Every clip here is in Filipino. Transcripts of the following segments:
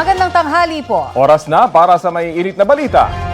Magandang tanghali po. Oras na para sa may init na balita.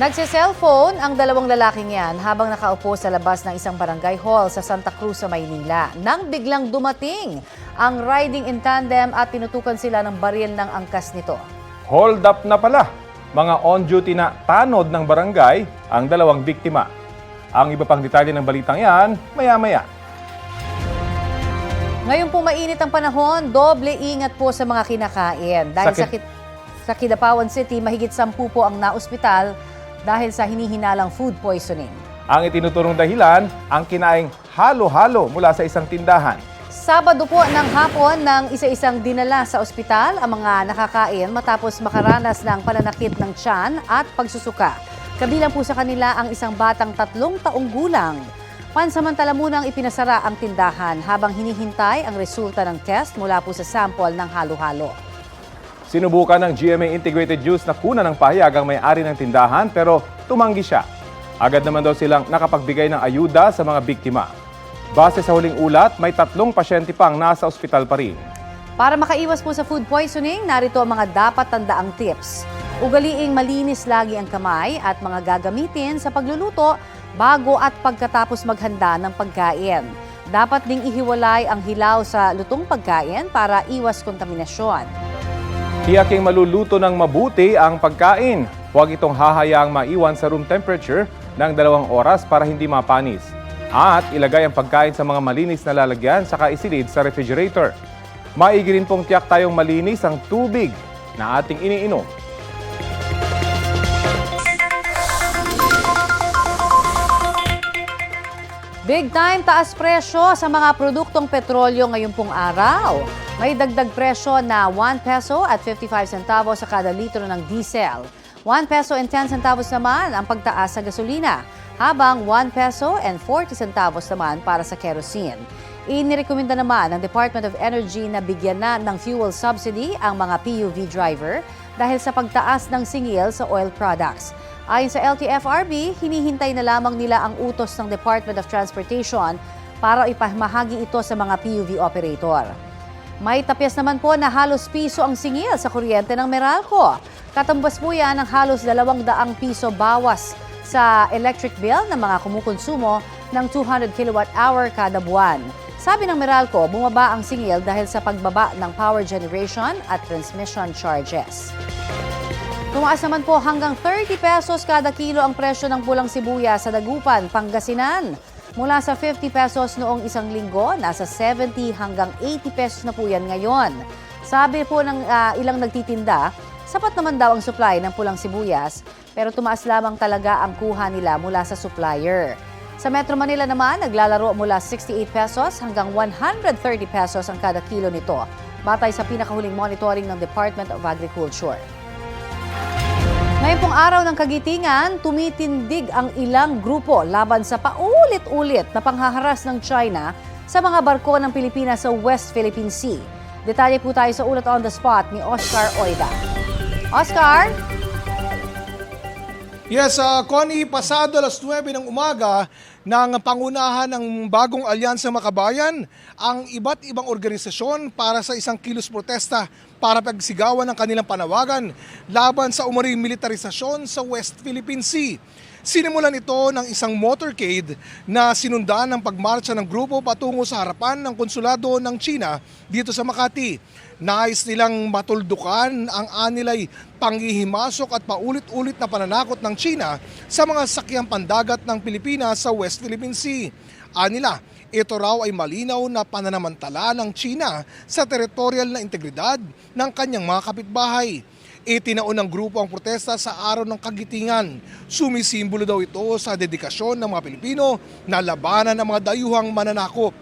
Nagsiselfone ang dalawang lalaking yan habang nakaupo sa labas ng isang barangay hall sa Santa Cruz sa Maynila. Nang biglang dumating ang riding in tandem at tinutukan sila ng baril ng angkas nito. Hold up na pala. Mga on-duty na tanod ng barangay ang dalawang biktima. Ang iba pang detalye ng balitang yan, maya-maya. Ngayon po mainit ang panahon, doble ingat po sa mga kinakain. Dahil sa, Sakit. Kit- sa Kidapawan City, mahigit sampu po ang naospital dahil sa hinihinalang food poisoning. Ang itinuturong dahilan, ang kinaing halo-halo mula sa isang tindahan. Sabado po ng hapon ng isa-isang dinala sa ospital ang mga nakakain matapos makaranas ng pananakit ng tiyan at pagsusuka. Kabilang po sa kanila ang isang batang tatlong taong gulang. Pansamantala munang ipinasara ang tindahan habang hinihintay ang resulta ng test mula po sa sample ng halo-halo. Sinubukan ng GMA Integrated News na kuna ng pahayag ang may-ari ng tindahan pero tumanggi siya. Agad naman daw silang nakapagbigay ng ayuda sa mga biktima. Base sa huling ulat, may tatlong pasyente pang nasa ospital pa rin. Para makaiwas po sa food poisoning, narito ang mga dapat tandaang tips. Ugaliing malinis lagi ang kamay at mga gagamitin sa pagluluto bago at pagkatapos maghanda ng pagkain. Dapat ding ihiwalay ang hilaw sa lutong pagkain para iwas kontaminasyon. Tiyaking maluluto ng mabuti ang pagkain. Huwag itong hahayaang maiwan sa room temperature ng dalawang oras para hindi mapanis. At ilagay ang pagkain sa mga malinis na lalagyan saka isilid sa refrigerator. Maigi rin pong tiyak tayong malinis ang tubig na ating iniinom. Big time taas presyo sa mga produktong petrolyo ngayong pong araw. May dagdag presyo na 1 peso at 55 centavos sa kada litro ng diesel. 1 peso and 10 centavos naman ang pagtaas sa gasolina, habang 1 peso and 40 centavos naman para sa kerosene. Inirekomenda naman ng Department of Energy na bigyan na ng fuel subsidy ang mga PUV driver dahil sa pagtaas ng singil sa oil products. Ayon sa LTFRB, hinihintay na lamang nila ang utos ng Department of Transportation para ipamahagi ito sa mga PUV operator. May tapyas naman po na halos piso ang singil sa kuryente ng Meralco. Katumbas po yan ng halos 200 piso bawas sa electric bill ng mga kumukonsumo ng 200 kilowatt-hour kada buwan. Sabi ng Meralco, bumaba ang singil dahil sa pagbaba ng power generation at transmission charges. Tumaas naman po hanggang 30 pesos kada kilo ang presyo ng pulang sibuyas sa Dagupan, Pangasinan. Mula sa 50 pesos noong isang linggo, nasa 70 hanggang 80 pesos na po yan ngayon. Sabi po ng ah, ilang nagtitinda, sapat naman daw ang supply ng pulang sibuyas, pero tumaas lamang talaga ang kuha nila mula sa supplier. Sa Metro Manila naman, naglalaro mula 68 pesos hanggang 130 pesos ang kada kilo nito, batay sa pinakahuling monitoring ng Department of Agriculture. Ngayon pong araw ng kagitingan, tumitindig ang ilang grupo laban sa paulit-ulit na panghaharas ng China sa mga barko ng Pilipinas sa West Philippine Sea. Detalye po tayo sa ulat on the spot ni Oscar Oida. Oscar? Yes, uh, Connie, pasado alas 9 ng umaga ng pangunahan ng bagong alyansang makabayan ang iba't ibang organisasyon para sa isang kilos protesta para pagsigawan ng kanilang panawagan laban sa umaring militarisasyon sa West Philippine Sea. Sinimulan ito ng isang motorcade na sinundan ng pagmarcha ng grupo patungo sa harapan ng konsulado ng China dito sa Makati. Nais nilang matuldukan ang anilay panghihimasok at paulit-ulit na pananakot ng China sa mga sakyang pandagat ng Pilipinas sa West Philippine Sea. Anila, ito raw ay malinaw na pananamantala ng China sa teritorial na integridad ng kanyang mga kapitbahay. Itinaon ng grupo ang protesta sa araw ng kagitingan. Sumisimbolo daw ito sa dedikasyon ng mga Pilipino na labanan ng mga dayuhang mananakop.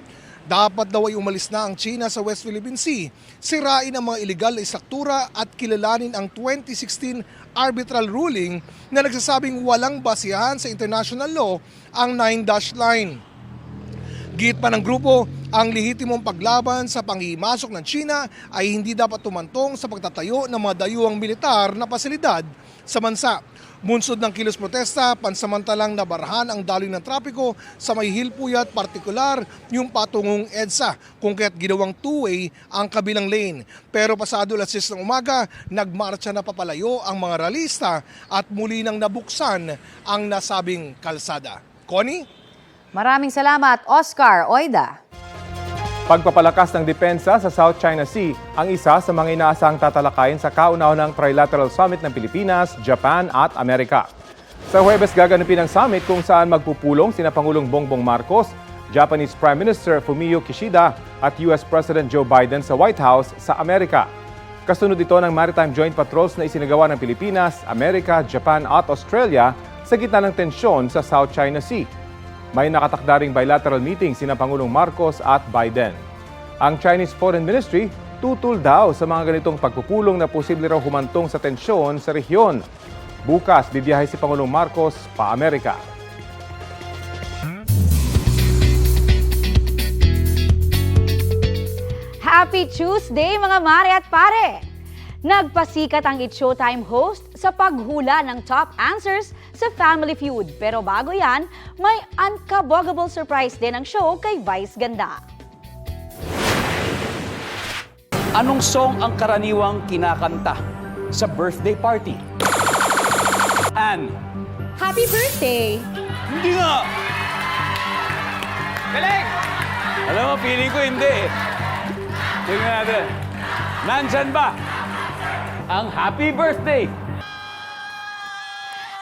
Dapat daw ay umalis na ang China sa West Philippine Sea, sirain ang mga iligal na istruktura at kilalanin ang 2016 arbitral ruling na nagsasabing walang basihan sa international law ang Nine Dash Line. Git pa ng grupo, ang lehitimong paglaban sa panghimasok ng China ay hindi dapat tumantong sa pagtatayo ng mga dayuang militar na pasilidad sa bansa. Munsod ng kilos protesta, pansamantalang nabarahan ang daloy ng trapiko sa may hilpuyat partikular yung patungong EDSA kung kaya't ginawang two-way ang kabilang lane. Pero pasado alas 6 ng umaga, nagmarcha na papalayo ang mga ralista at muli nang nabuksan ang nasabing kalsada. Connie? Maraming salamat, Oscar Oida. Pagpapalakas ng depensa sa South China Sea ang isa sa mga inaasahang tatalakayin sa kauna-unahang Trilateral Summit ng Pilipinas, Japan at Amerika. Sa Huwebes gaganapin ang summit kung saan magpupulong sina Pangulong Bongbong Marcos, Japanese Prime Minister Fumio Kishida at US President Joe Biden sa White House sa Amerika. Kasunod ito ng Maritime Joint Patrols na isinagawa ng Pilipinas, Amerika, Japan at Australia sa gitna ng tensyon sa South China Sea. May nakatakdaring bilateral meeting sina Pangulong Marcos at Biden. Ang Chinese Foreign Ministry tutul daw sa mga ganitong pagpupulong na posible raw humantong sa tensyon sa rehiyon. Bukas, bibiyahe si Pangulong Marcos pa Amerika. Happy Tuesday mga mare at pare! Nagpasikat ang It Showtime host sa paghula ng top answers sa Family Feud. Pero bago yan, may unkabogable surprise din ang show kay Vice Ganda. Anong song ang karaniwang kinakanta sa birthday party? Ann. Happy birthday! Hindi nga! Galing! Alam mo, feeling ko hindi eh. Tingnan natin. Nandyan ba ang happy birthday?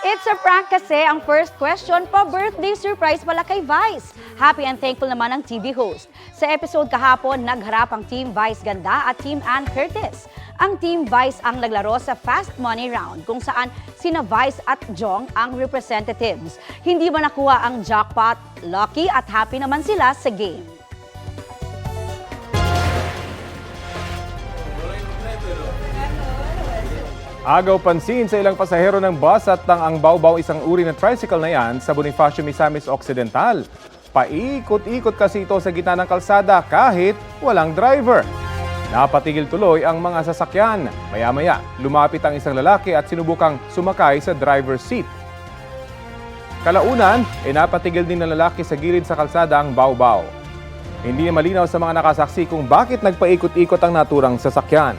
It's a prank kasi ang first question pa birthday surprise pala kay Vice. Happy and thankful naman ang TV host. Sa episode kahapon, nagharap ang Team Vice Ganda at Team Ann Curtis. Ang Team Vice ang naglaro sa Fast Money Round kung saan sina Vice at Jong ang representatives. Hindi man nakuha ang jackpot, lucky at happy naman sila sa game. Agaw pansin sa ilang pasahero ng bus at ng ang bawbaw isang uri ng tricycle na yan sa Bonifacio Misamis Occidental. Paikot-ikot kasi ito sa gitna ng kalsada kahit walang driver. Napatigil tuloy ang mga sasakyan. Maya-maya, lumapit ang isang lalaki at sinubukang sumakay sa driver's seat. Kalaunan, e napatigil din ng lalaki sa gilid sa kalsada ang bawbaw. Hindi malinaw sa mga nakasaksi kung bakit nagpaikot-ikot ang naturang sasakyan.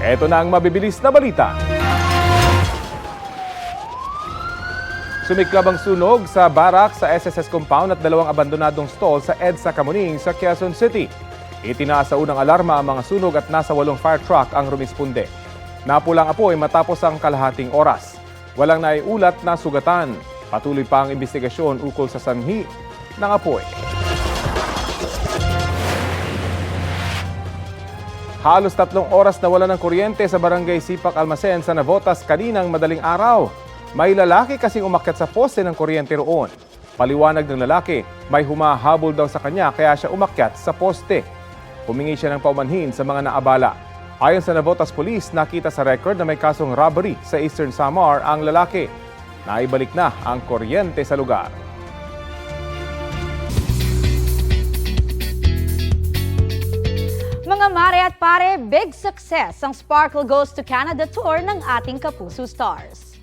Ito na ang mabibilis na balita. Sumiklab ang sunog sa barak sa SSS compound at dalawang abandonadong stall sa EDSA Kamuning sa Quezon City. Itinaas sa unang alarma ang mga sunog at nasa walong fire truck ang rumisponde. Napulang apoy matapos ang kalahating oras. Walang naiulat na sugatan. Patuloy pa ang investigasyon ukol sa sanhi ng apoy. Halos tatlong oras na wala ng kuryente sa barangay Sipak Almasen sa Navotas kaninang madaling araw. May lalaki kasing umakyat sa poste ng kuryente roon. Paliwanag ng lalaki, may humahabol daw sa kanya kaya siya umakyat sa poste. Humingi siya ng paumanhin sa mga naabala. Ayon sa Navotas Police, nakita sa record na may kasong robbery sa Eastern Samar ang lalaki. Naibalik na ang kuryente sa lugar. Mga mare at pare, big success ang Sparkle Goes to Canada tour ng ating Kapuso Stars.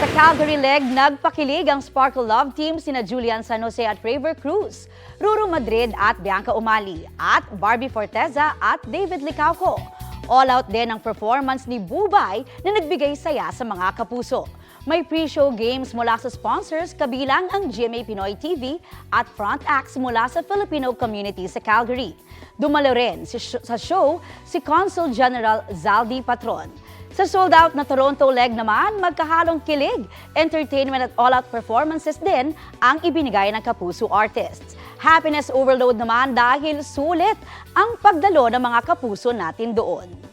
Sa Calgary leg, nagpakilig ang Sparkle Love Team sina Julian San Jose at Raver Cruz, Ruru Madrid at Bianca Umali, at Barbie Forteza at David Licauco. All out din ang performance ni Bubay na nagbigay saya sa mga kapuso. May pre-show games mula sa sponsors kabilang ang GMA Pinoy TV at front acts mula sa Filipino community sa Calgary. Dumalo rin si- sa show si Consul General Zaldi Patron. Sa sold-out na Toronto leg naman, magkahalong kilig, entertainment at all-out performances din ang ibinigay ng Kapuso artists. Happiness overload naman dahil sulit ang pagdalo ng mga kapuso natin doon.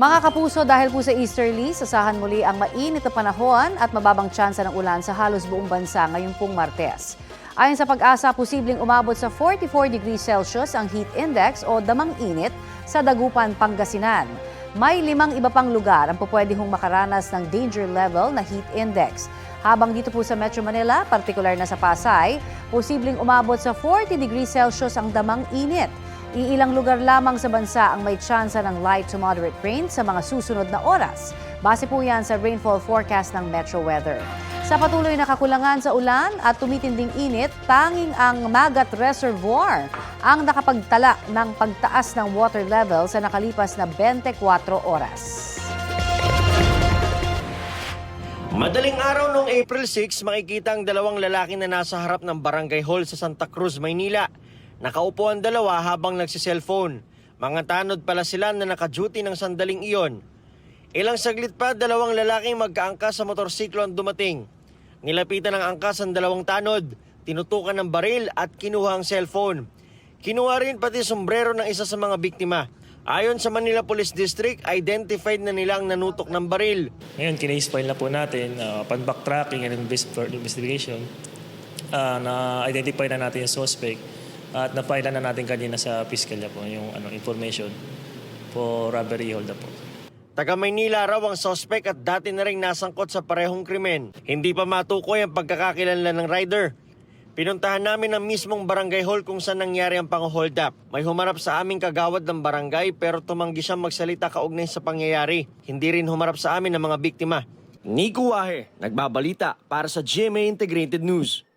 Mga kapuso, dahil po sa Easterly, sasahan muli ang mainit na panahon at mababang tsansa ng ulan sa halos buong bansa ngayong pong Martes. Ayon sa pag-asa, posibleng umabot sa 44 degrees Celsius ang heat index o damang init sa Dagupan, Pangasinan. May limang iba pang lugar ang pupwede hong makaranas ng danger level na heat index. Habang dito po sa Metro Manila, partikular na sa Pasay, posibleng umabot sa 40 degrees Celsius ang damang init. Iilang lugar lamang sa bansa ang may tsansa ng light to moderate rain sa mga susunod na oras. Base po yan sa rainfall forecast ng Metro Weather. Sa patuloy na kakulangan sa ulan at tumitinding init, tanging ang Magat Reservoir ang nakapagtala ng pagtaas ng water level sa nakalipas na 24 oras. Madaling araw noong April 6, makikita ang dalawang lalaki na nasa harap ng barangay hall sa Santa Cruz, Maynila. Nakaupo ang dalawa habang nagsiselfone. Mga tanod pala sila na naka-duty ng sandaling iyon. Ilang saglit pa, dalawang lalaking magkaangkas sa motorsiklo ang dumating. Nilapitan ng angkas ang dalawang tanod, tinutukan ng baril at kinuha ang cellphone. Kinuha rin pati sombrero ng isa sa mga biktima. Ayon sa Manila Police District, identified na nilang nanutok ng baril. Ngayon, kinase file na po natin, uh, upon backtracking and investigation, uh, na-identify na natin yung suspect at na-file na natin kanina sa piskalya po yung ano, information for robbery hold up po. Taga Maynila raw ang sospek at dati na rin nasangkot sa parehong krimen. Hindi pa matukoy ang pagkakakilanlan ng rider. Pinuntahan namin ang mismong barangay hall kung saan nangyari ang pang-hold up. May humarap sa aming kagawad ng barangay pero tumanggi siyang magsalita kaugnay sa pangyayari. Hindi rin humarap sa amin ang mga biktima. Nico Wahe, nagbabalita para sa GMA Integrated News.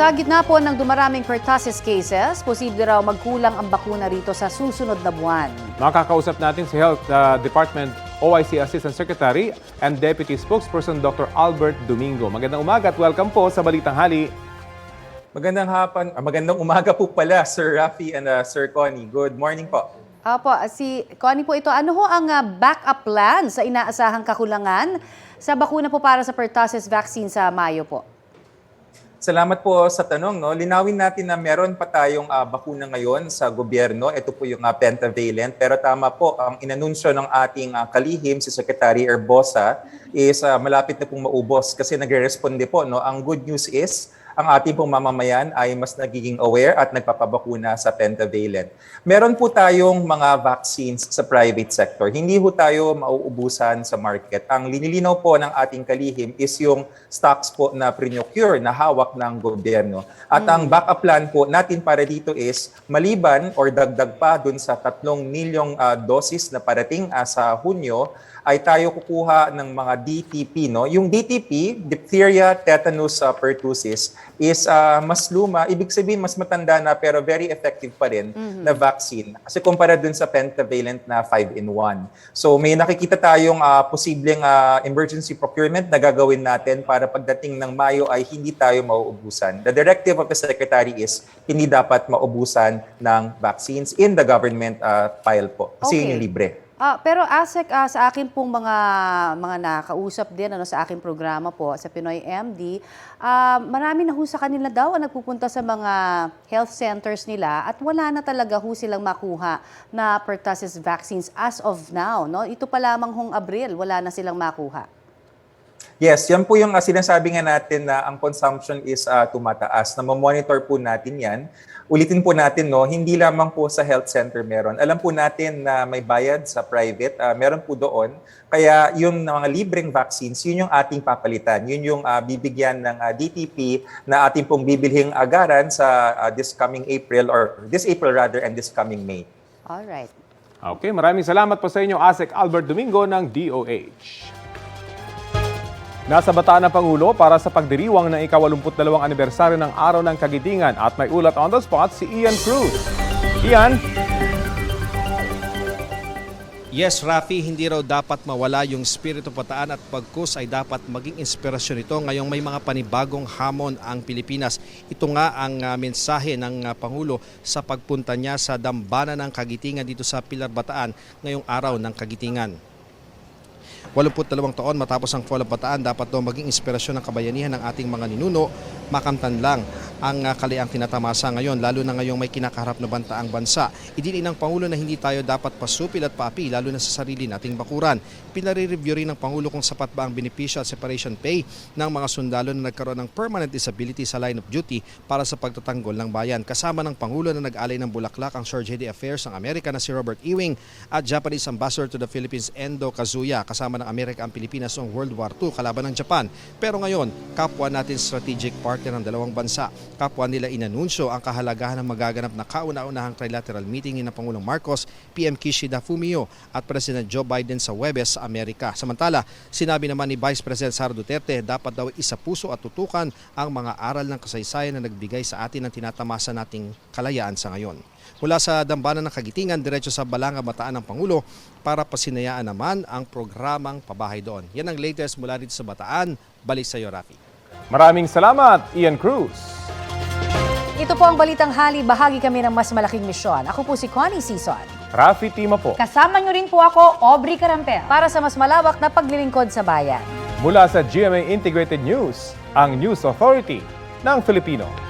Sa gitna po ng dumaraming pertussis cases, posible raw magkulang ang bakuna rito sa susunod na buwan. Makakausap natin si Health uh, Department OIC Assistant Secretary and Deputy Spokesperson Dr. Albert Domingo. Magandang umaga at welcome po sa Balitang Hali. Magandang hapan, ah, magandang umaga po pala, Sir Rafi and uh, Sir Connie. Good morning po. Opo, si Connie po ito. Ano ho ang ah, backup plan sa inaasahang kakulangan sa bakuna po para sa pertussis vaccine sa Mayo po? Salamat po sa tanong. No? Linawin natin na meron pa tayong ah, bakuna ngayon sa gobyerno. Ito po yung ah, pentavalent. Pero tama po, ang inanunsyo ng ating ah, kalihim, si Secretary Erbosa, is ah, malapit na pong maubos kasi nagre-responde po. No? Ang good news is, ang ating pong mamamayan ay mas nagiging aware at nagpapabakuna sa pentavalent. Meron po tayong mga vaccines sa private sector. Hindi po tayo mauubusan sa market. Ang linilinaw po ng ating kalihim is yung stocks po na pre-procure na hawak ng gobyerno. At ang backup plan po natin para dito is maliban or dagdag pa dun sa 3 milyong ah, dosis na parating ah, sa Hunyo, ay tayo kukuha ng mga DTP. No? Yung DTP, diphtheria, tetanus, uh, pertussis, is ah, mas luma. Ibig sabihin, mas matanda na pero very effective pa rin na vaccine. Kasi kumpara dun sa pentavalent na 5-in-1. So may nakikita tayong ah, posibleng ah, emergency procurement na gagawin natin para pagdating ng Mayo ay hindi tayo mauubusan. The directive of the Secretary is hindi dapat maubusan ng vaccines in the government ah, file po. Kasi Okay. yun yung libre. Ah, pero ASEC, ah, sa akin pong mga mga nakausap din ano sa aking programa po sa Pinoy MD, ah, marami na ho sa kanila daw ang nagpupunta sa mga health centers nila at wala na talaga ho silang makuha na pertussis vaccines as of now, no? Ito pa lamang hong Abril, wala na silang makuha. Yes, yan po yung uh, sinasabi nga natin na ang consumption is uh, tumataas. Na monitor po natin yan. Ulitin po natin, no, hindi lamang po sa health center meron. Alam po natin na may bayad sa private, uh, meron po doon. Kaya yung mga libreng vaccines, yun yung ating papalitan. Yun yung uh, bibigyan ng uh, DTP na ating pong bibilhing agaran sa uh, this coming April or this April rather and this coming May. All right. Okay, maraming salamat po sa inyo, ASEC Albert Domingo ng DOH. Nasa bataan ng Pangulo para sa pagdiriwang ng ika-82 anibersaryo ng Araw ng Kagitingan at may ulat on the spot si Ian Cruz. Ian, Yes, Rafi, hindi raw dapat mawala yung spirito pataan at pagkus ay dapat maging inspirasyon ito ngayong may mga panibagong hamon ang Pilipinas. Ito nga ang ah, mensahe ng ah, Pangulo sa pagpunta niya sa dambana ng Kagitingan dito sa Pilar Bataan ngayong araw ng Kagitingan. 82 taon matapos ang Bataan, dapat daw maging inspirasyon ng kabayanihan ng ating mga ninuno, makamtan lang ang uh, kaliang tinatamasa ngayon, lalo na ngayong may kinakaharap na banta ang bansa. Idinin ng Pangulo na hindi tayo dapat pasupil at paapi, lalo na sa sarili nating bakuran. Pinare-review rin ng Pangulo kung sapat ba ang benepisyo at separation pay ng mga sundalo na nagkaroon ng permanent disability sa line of duty para sa pagtatanggol ng bayan. Kasama ng Pangulo na nag-alay ng bulaklak ang Surgeon of Affairs ng Amerika na si Robert Ewing at Japanese Ambassador to the Philippines Endo Kazuya kasama ng Amerika ang Pilipinas noong World War II kalaban ng Japan. Pero ngayon, kapwa natin strategic partner ng dalawang bansa. Kapwa nila inanunsyo ang kahalagahan ng magaganap na kauna-unahang trilateral meeting na Pangulong Marcos, PM Kishida Fumio at President Joe Biden sa Webes sa Amerika. Samantala, sinabi naman ni Vice President Sara Duterte dapat daw isa puso at tutukan ang mga aral ng kasaysayan na nagbigay sa atin ng tinatamasa nating kalayaan sa ngayon. Mula sa dambana ng Kagitingan, diretso sa Balanga Bataan ng Pangulo para pasinayaan naman ang programang pabahay doon. Yan ang latest mula dito sa Bataan. Balik sa iyo, Rafi. Maraming salamat, Ian Cruz. Ito po ang Balitang Hali. Bahagi kami ng mas malaking misyon. Ako po si Connie Sison. Rafi Tima po. Kasama nyo rin po ako, Aubrey Carampel. Para sa mas malawak na paglilingkod sa bayan. Mula sa GMA Integrated News, ang News Authority ng Filipino.